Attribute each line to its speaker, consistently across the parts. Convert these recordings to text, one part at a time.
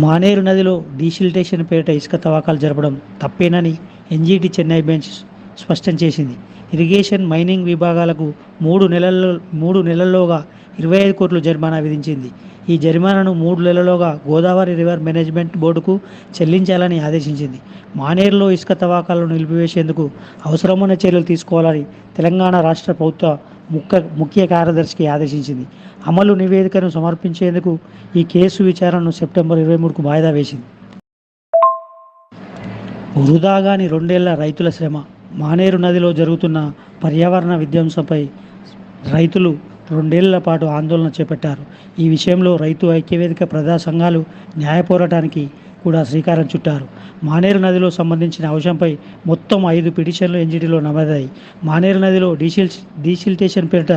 Speaker 1: మానేరు నదిలో డీసిల్టేషన్ పేరిట ఇసుక తవ్వకాలు జరపడం తప్పేనని ఎన్జీటీ చెన్నై బెంచ్ స్పష్టం చేసింది. ఇరిగేషన్ మైనింగ్ విభాగాలకు మూడు నెలల్లో మూడు నెలల్లోగా ఇరవై ఐదు కోట్లు జరిమానా విధించింది. ఈ జరిమానాను మూడు నెలల్లోగా గోదావరి రివర్ మేనేజ్మెంట్ బోర్డుకు చెల్లించాలని ఆదేశించింది. మానేరులో ఇసుక తవ్వకాలను నిలిపివేసేందుకు అవసరమైన చర్యలు తీసుకోవాలని తెలంగాణ రాష్ట్ర ప్రభుత్వ ముఖ్య ముఖ్య కార్యదర్శికి ఆదేశించింది. అమలు నివేదికను సమర్పించేందుకు ఈ కేసు విచారణను సెప్టెంబర్ ఇరవై మూడుకు వాయిదా వేసింది. వృధాగాని రెండేళ్ళ రైతుల శ్రమ మానేరు నదిలో జరుగుతున్న పర్యావరణ విధ్వంసంపై రైతులు రెండేళ్ళ పాటు ఆందోళన చేపట్టారు. ఈ విషయంలో రైతు ఐక్యవేదిక ప్రజా సంఘాలు న్యాయ పోరాటానికి కూడా శ్రీకారం చుట్టారు. మానేరు నదిలో సంబంధించిన అంశంపై మొత్తం ఐదు పిటిషన్లు ఎన్జిటిలో నమోదాయి మానేరు నదిలో డీసిల్ డీసిల్టేషన్ పేరిట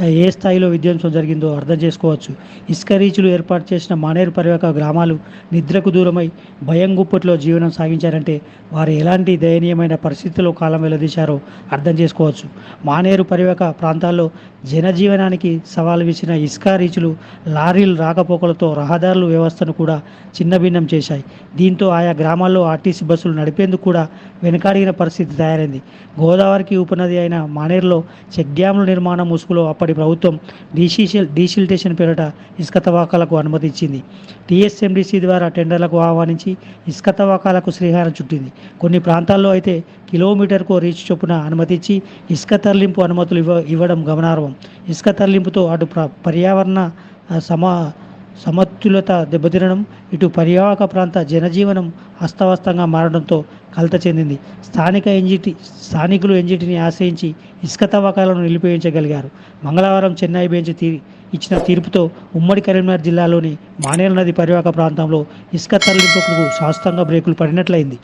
Speaker 1: ఏ స్థాయిలో విధ్వంసం జరిగిందో అర్థం చేసుకోవచ్చు. ఇసుక రీచులు ఏర్పాటు చేసిన మానేరు పరివాహక గ్రామాలు నిద్రకు దూరమై భయం గుప్పట్లో జీవనం సాగించారంటే వారు ఎలాంటి దయనీయమైన పరిస్థితుల్లో కాలం వెల్లదీశారో అర్థం చేసుకోవచ్చు. మానేరు పరివాహక ప్రాంతాల్లో జనజీవనానికి సవాల్ విసిన ఇసుక రీచులు లారీలు రాకపోకలతో రహదారుల వ్యవస్థను కూడా చిన్నభిన్నం చేశాయి. దీంతో ఆయా గ్రామాల్లో ఆర్టీసీ బస్సులు నడిపేందుకు కూడా వెనకాడిగిన పరిస్థితి తయారైంది. గోదావరికి ఉపనది అయిన మానేరులో చెక్ డ్యాంల నిర్మాణం ముసుగులో అప్పటి ప్రభుత్వం డీసీషిల్ డీసిల్టేషన్ పేరిట ఇసుక తవ్వకాలకు అనుమతి ఇచ్చింది టీఎస్ఎండిసి ద్వారా టెండర్లకు ఆహ్వానించి ఇసుక తవ్వకాలకు శ్రీహారం చుట్టింది. కొన్ని ప్రాంతాల్లో అయితే కిలోమీటర్కు రీచ్ చొప్పున అనుమతించి ఇసుక తరలింపు అనుమతులు ఇవ్వ ఇవ్వడం గమనార్హం. ఇసుక తరలింపుతో అటు ప్ర పర్యావరణ సమా సమతుల్యత దెబ్బతినడం ఇటు పర్యావక ప్రాంత జనజీవనం అస్తవ్యస్తంగా మారడంతో కలత చెందింది. స్థానిక ఎన్జిటి స్థానికులు ఎన్జిటిని ఆశ్రయించి ఇసుక తవ్వకాలను నిలిపేయించగలిగారు మంగళవారం చెన్నై బెంచ్ తీ ఇచ్చిన తీర్పుతో ఉమ్మడి కరీంనగర్ జిల్లాలోని మానేరు నది పర్యావక ప్రాంతంలో ఇసుక తరలింపుకు శాస్త్రంగా బ్రేకులు పడినట్లయింది.